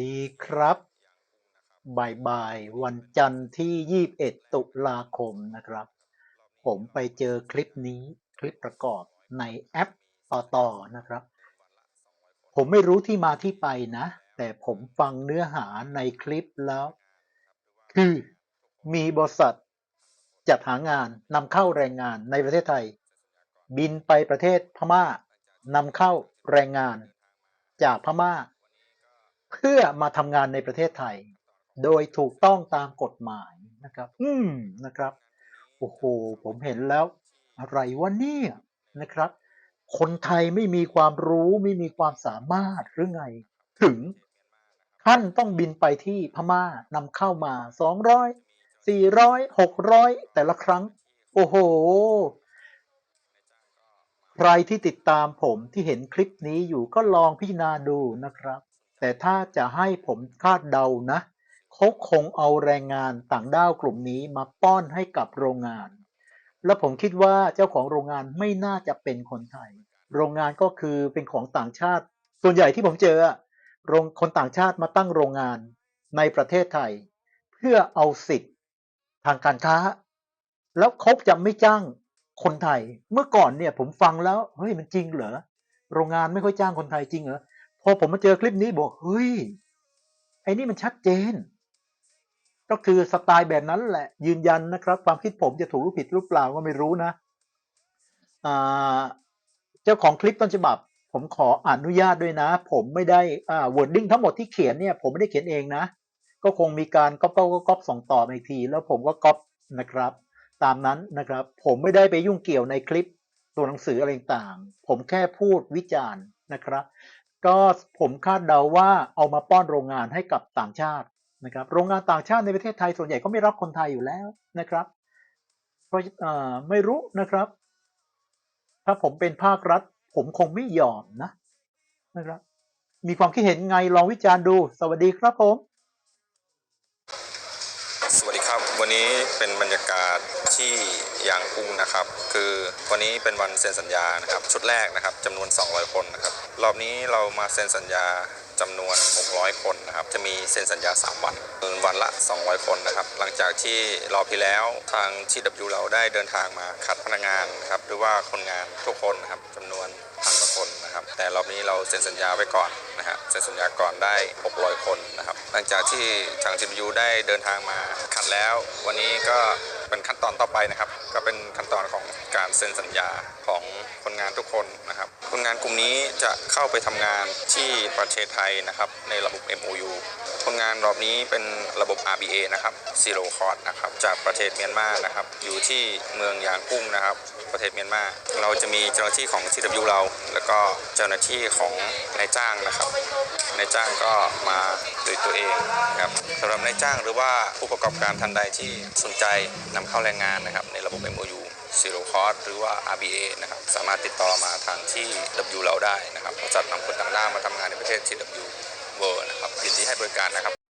ดีครับบ่ายบ่ายๆ วันจันทร์ที่ 21 ตุลาคมนะครับ ผมไปเจอคลิปนี้คลิปประกอบในแอปต่อต่อนะครับ ผมไม่รู้ที่มาที่ไปนะ แต่ผมฟังเนื้อหาในคลิปแล้ว คือมีบริษัทจัดหางานนำเข้าแรงงานในประเทศไทย บินไปประเทศพม่านำเข้าแรงงานจากพม่า เพื่อมาทำงานในประเทศไทย โดยถูกต้องตามกฎหมายนะครับ อืมนะครับ โอ้โห ผมเห็นแล้ว อะไรวะเนี่ยนะครับ คนไทยไม่มีความรู้ไม่มีความสามารถหรือไง ถึงท่านต้องบินไปที่พม่านำเข้ามา 200 400 600 แต่ละครั้ง โอ้โห ใครที่ติดตามผมที่เห็นคลิปนี้อยู่ก็ลองพิจารณาดูนะครับ แต่ถ้าจะให้ผมคาดเดานะ เขาคงเอาแรงงานต่างด้าวกลุ่มนี้มาป้อนให้กับโรงงาน แล้วผมคิดว่าเจ้าของโรงงานไม่น่าจะเป็นคนไทย โรงงานก็คือเป็นของต่างชาติ ส่วนใหญ่ที่ผมเจอโรงคนต่างชาติมาตั้งโรงงานในประเทศไทย เพื่อเอาสิทธิ์ทางการค้า แล้วเขาจะไม่จ้างคนไทย เมื่อก่อนเนี่ยผมฟังแล้วเฮ้ยมันจริงเหรอโรงงานไม่ค่อยจ้างคนไทยจริงเหรอ พอผมมาเจอคลิปนี้บอกเฮ้ยไอ้นี่มันชัดเจน ก็คือสไตล์แบบนั้นแหละ ยืนยันนะครับ ความคิดผมจะถูกหรือผิดหรือเปล่าก็ไม่รู้นะเจ้าของคลิปต้นฉบับ ผมขออนุญาตด้วยนะ ผมไม่ได้อ่า wording ทั้งหมดที่เขียนเนี่ย ผมไม่ได้เขียนเองนะ ก็คงมีการก๊อปก๊อปก๊อปส่งต่อมาอีกที แล้วผมก็ก๊อปนะครับ ตามนั้นนะครับ ผมไม่ได้ไปยุ่งเกี่ยวในคลิปตัวหนังสืออะไรต่าง ผมแค่พูดวิจารณ์นะครับ ก็ผมคาดเดาว่าเอามาป้อนโรงงานให้กับต่างชาตินะครับโรงงานต่างชาติในประเทศไทยส่วนใหญ่ก็ไม่รับคนไทยอยู่แล้วนะครับเพราะไม่รู้นะครับ ถ้าผมเป็นภาครัฐ ผมคงไม่ยอมนะนะครับ มีความคิดเห็นไงลองวิจารณ์ดู สวัสดีครับผม วันนี้เป็นบรรยากาศที่ยางกุ้งนะครับ คือวันนี้เป็นวันเซ็นสัญญานะครับ ชุดแรกนะครับจำนวน 200 คนนะครับ รอบนี้เรามาเซ็นสัญญาจำนวน 600 คนนะครับ จะมีเซ็นสัญญา 3 วันวันละ 200 คนนะครับ หลังจากที่รอบที่แล้วทาง TW เราได้เดินทางมาคัดพนักงานนะครับ หรือว่าคนงานทุกคนนะครับจำนวนพั นกว่าคนนะครับ แต่รอบนี้เราเซ็นสัญญาไว้ก่อนนะฮะเซ็นสัญญาก่อนได้ 600 คนนะครับ หลังจากที่ทาง TW ได้เดินทางมาคัดแล้ว วันนี้ก็เป็นขั้นตอนต่อไปนะครับ ก็เป็นขั้นตอนของการเซ็นสัญญาของคนงานทุกคนนะครับ คนงานกลุ่มนี้จะเข้าไปทำงานที่ประเทศไทยนะครับในระบบ MOU คนงานรอบนี้เป็นระบบ RBA นะครับ Zero Cost นะครับจากประเทศเมียนมานะครับ อยู่ที่เมืองยางกุ้งนะครับ ประเทศเมียนมา เราจะมีเจ้าหน้าที่ของ TW เรา แล้วก็เจ้าหน้าที่ของนายจ้างนะครับ นายจ้างก็มาด้วยตัวเองนะครับสำหรับนายจ้างหรือว่าผู้ประกอบการท่านใดที่สนใจนำเข้าแรงงานนะครับในระบบ MOU Zero Cost หรือว่า RBA นะครับสามารถติดต่อมาทางที่ W เราได้นะครับเราจัดนำคนต่างด้าวมาทำงานในประเทศ TW World นะครับยินดีให้บริการนะครับ